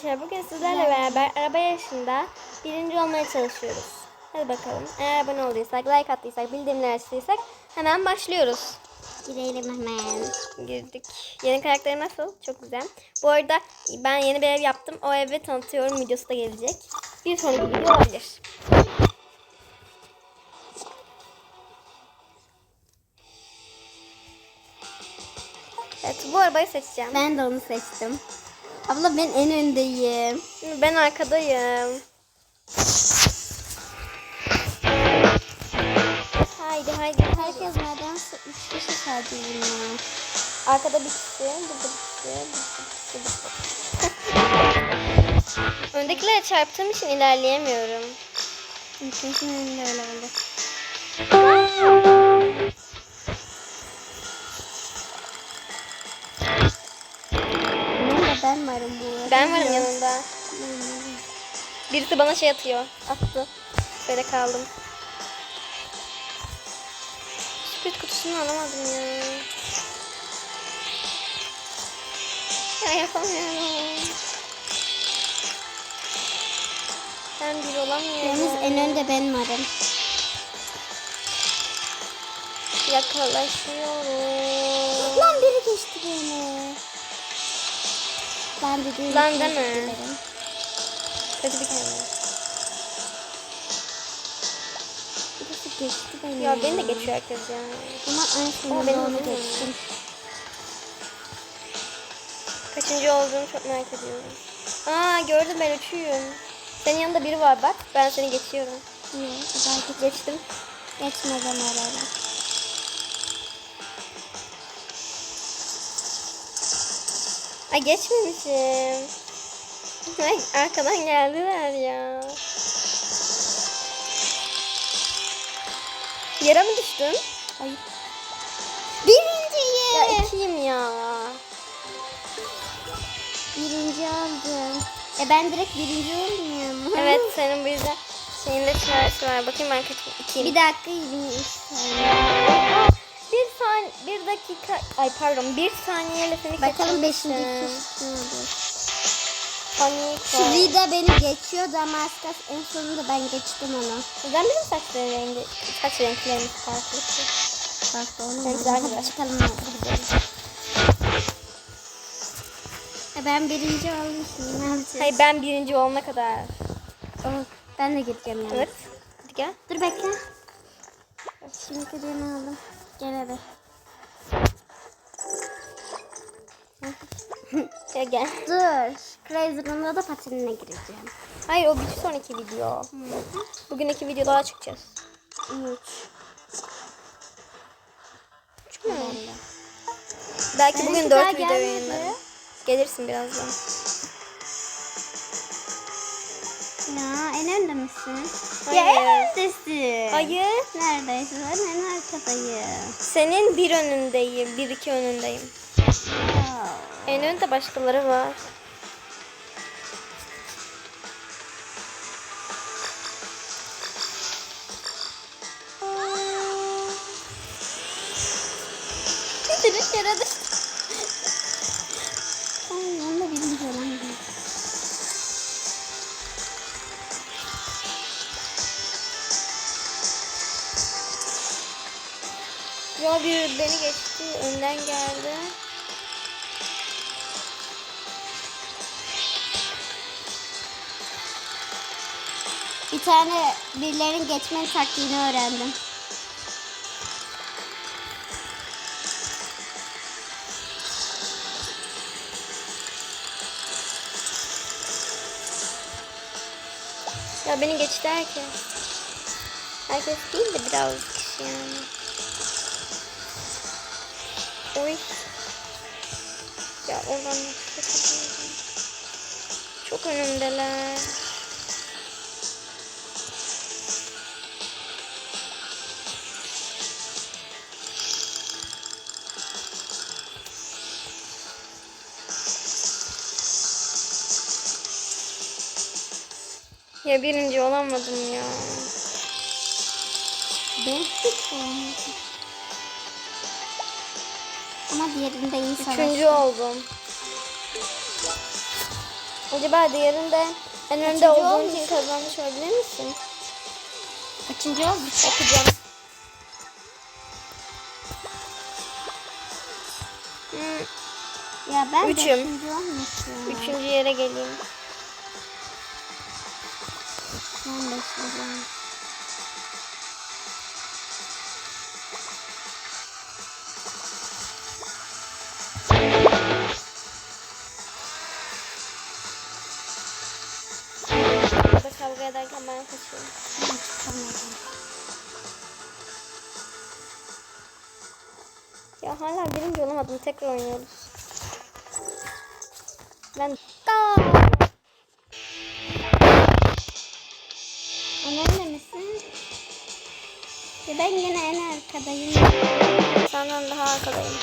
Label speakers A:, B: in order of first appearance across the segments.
A: Arkadaşlar bugün sizlerle beraber araba yarışında birinci olmaya çalışıyoruz. Hadi bakalım. Eğer abone olduysak, like attıysak, bildirimleri açtıysak hemen başlıyoruz.
B: Girelim hemen.
A: Girdik. Yeni karakter nasıl? Çok güzel. Bu arada ben yeni bir ev yaptım. O evi tanıtıyorum. Videosu da gelecek. Bir sonraki video olabilir. Evet bu arabayı seçeceğim.
B: Ben de onu seçtim. Abla ben en öndeyim.
A: Ben arkadayım. Haydi haydi.
B: Herkes nedense üç kişi sadece bunlar.
A: Arkada bir kişi, burada bir kişi, bir kişi. Öndekilere çarptığım için ilerleyemiyorum.
B: Önünde öyle oldu. Ben varım bu.
A: Ben varım yanında. Birisi bana şey atıyor. Attı. Böyle kaldım. Sürpriz kutusunu alamadım ya. Ya yapamıyorum. Ben bir olamıyorum.
B: Yalnız en önde ben varım.
A: Yakalaşıyorum.
B: Lan biri geçti beni. Ben de değil. Özür
A: deme.
B: dilerim.
A: Kötü bir kelime.
B: Birisi geçti beni.
A: Ya beni de geçiyor herkes ya.
B: Ama en
A: Ama
B: sonunda
A: benim
B: onu
A: mi?
B: geçtim.
A: Kaçıncı olduğumu çok merak ediyorum. Aa gördüm ben üçüyüm. Senin yanında biri var bak. Ben seni geçiyorum.
B: Niye? Belki
A: Geçtim.
B: geçmeden herhalde.
A: Ay geçmemişim. Ay, arkadan geldiler ya. Yere mi düştün?
B: Ay. Birinciyim.
A: Ya ikiyim ya.
B: Birinci oldum. E ben direkt birinci oldum ya.
A: Evet senin bu yüzden şeyinde çaresi var. Bakayım ben kaçım? İkiyim.
B: Bir dakika 23 saniye.
A: Saniye, bir dakika, ay pardon, bir saniyeyle seni
B: Bakalım 5.
A: kaçırmışım.
B: kişi ne olur.
A: Panik var.
B: Vida beni geçiyordu ama az kalsın en sonunda ben geçtim onu.
A: Neden bizim saçların rengi, saç renklerimiz farklı
B: onu.
A: Sen güzel
B: Hadi
A: güzel.
B: çıkalım hadi gidelim. E ben birinci olmuşum. Ne yapacağız?
A: Hayır ben birinci olana kadar.
B: Ben de gideceğim yani.
A: Evet. Hadi gel.
B: Dur bekle. Şimdi birini aldım. Gel hadi.
A: Gel gel.
B: Dur. Crazy Room'da da patinine gireceğim.
A: Hayır o bir sonraki video. Bugün iki videolara çıkacağız.
B: Üç.
A: Mü? Belki bugün
B: daha
A: dört video yayınlarım. Gelirsin birazdan.
B: Ya en önde misin? Ya en öndesin.
A: Hayır.
B: Neredeyse ben en arkadayım.
A: Senin bir önündeyim. Bir iki önündeyim.
B: Wow.
A: En önde başkaları var. Direkt yere düştü. Bir beni geçti. Önden geldi.
B: Bir tane birilerinin geçmenin taktiğini öğrendim.
A: Ya beni geçti herkes. Herkes değil de biraz kişi yani. Oy. Ya oradan. Çok önümdeler. Ya birinci olamadım ya.
B: Ben hiç olamadım. Ama diğerinde iyi savaş.
A: Üçüncü oldum. Acaba diğerinde en önde olduğun için kazanmış olabilir misin?
B: Kaçıncı olmuş?
A: Bakacağım. Hmm,
B: Ya ben
A: Üçüm. üçüncü yere geleyim.
B: Ben beşinci
A: kavga ederken ben kaçıyorum. Ya hala birinci olamadım. Tekrar oynuyoruz. Ben
B: Önemli misin? Ya ben yine en arkadayım.
A: senden daha arkadayım.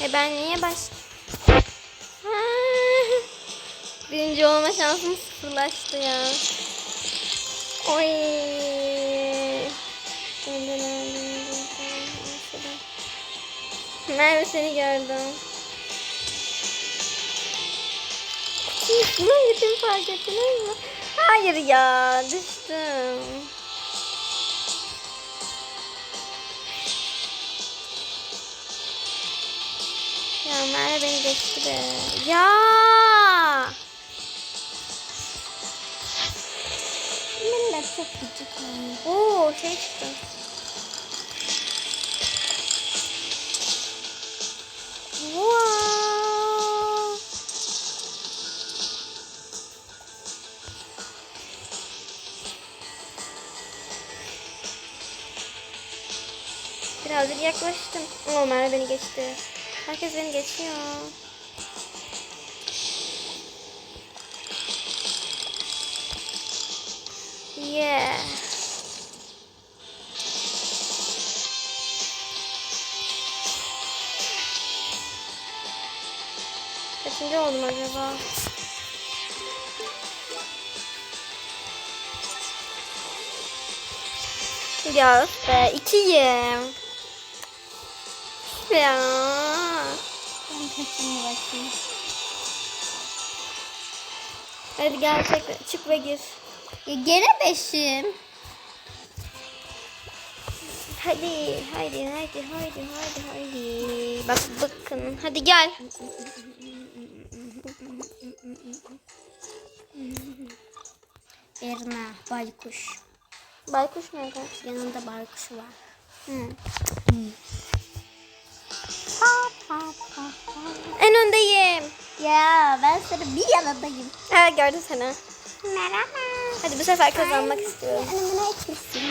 A: E ben niye baş... Ha! Birinci olma şansım sıfırlaştı ya. Oy. Merve seni gördüm. Bunun gittiğimi fark ettiniz mi? Hayır ya düştüm. Merve beni geçti be. Ya.
B: Millet çok gıcık olmuş.
A: Oo şey çıktı. Wow. Birazcık yaklaştım. Merve beni geçti. Herkes beni geçiyor. Yeah. Kaçıncı oldum acaba? Ya be ikiyim. Ya.
B: Kaçını bakayım.
A: Hadi gel tekrar çık ve gir.
B: Ya gene beşim.
A: Hadi, hadi, hadi, hadi, hadi, hadi. Bak bakın. Hadi gel.
B: Erna, baykuş.
A: Baykuş nerede?
B: Yanında baykuşu var.
A: Hı.
B: Ha.
A: En öndeyim.
B: Ya ben sana bir yanındayım.
A: Ha gördüm seni.
B: Merhaba.
A: Hadi bu sefer kazanmak istiyorum.
B: Önümüne etmişsin.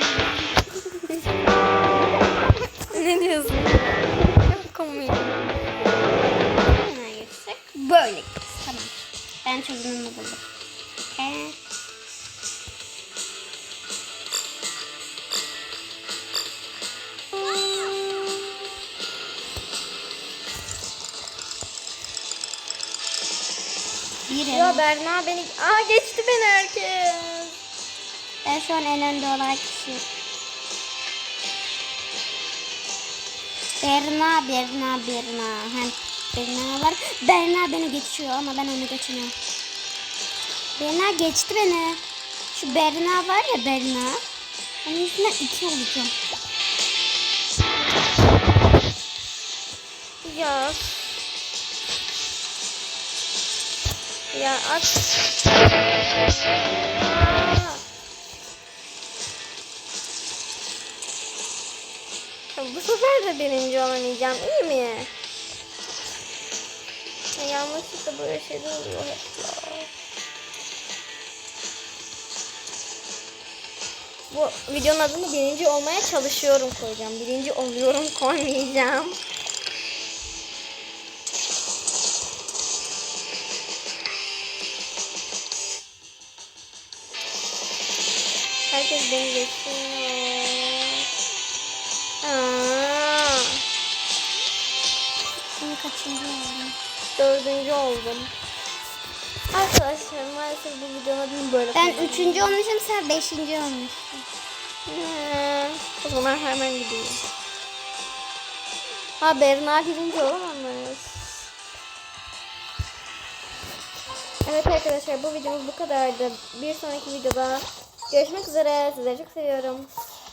A: ne diyorsun? Komik.
B: Böyle. Tamam. Ben çözümümü buldum. Bir
A: Ya
B: el.
A: Berna beni... Aa geçti beni herkes.
B: Ben şu an en önde olan kişi. Berna, Berna, Berna. Hem Berna var. Berna beni geçiyor ama ben onu geçemiyorum. Berna geçti beni. Şu Berna var ya Berna. Onun yüzünden iki olacağım.
A: Ya. Ya at. Bu sefer de birinci olamayacağım. İyi mi? Ya yanlışlıkla böyle şeyler oluyor hep ya. Bu videonun adını birinci olmaya çalışıyorum koyacağım. Birinci oluyorum koymayacağım. Herkes beni geçiyor. Aa,
B: Şimdi kaçıncı oldum?
A: dördüncü oldum. maalesef bu videonun böyle
B: Ben
A: koydum.
B: üçüncü olmuşum sen beşinci olmuşsun.
A: Hmm, o zaman hemen gideyim. Ha Berna birinci olamamış. Evet arkadaşlar bu videomuz bu kadardı. Bir sonraki videoda görüşmek üzere. Sizleri çok seviyorum.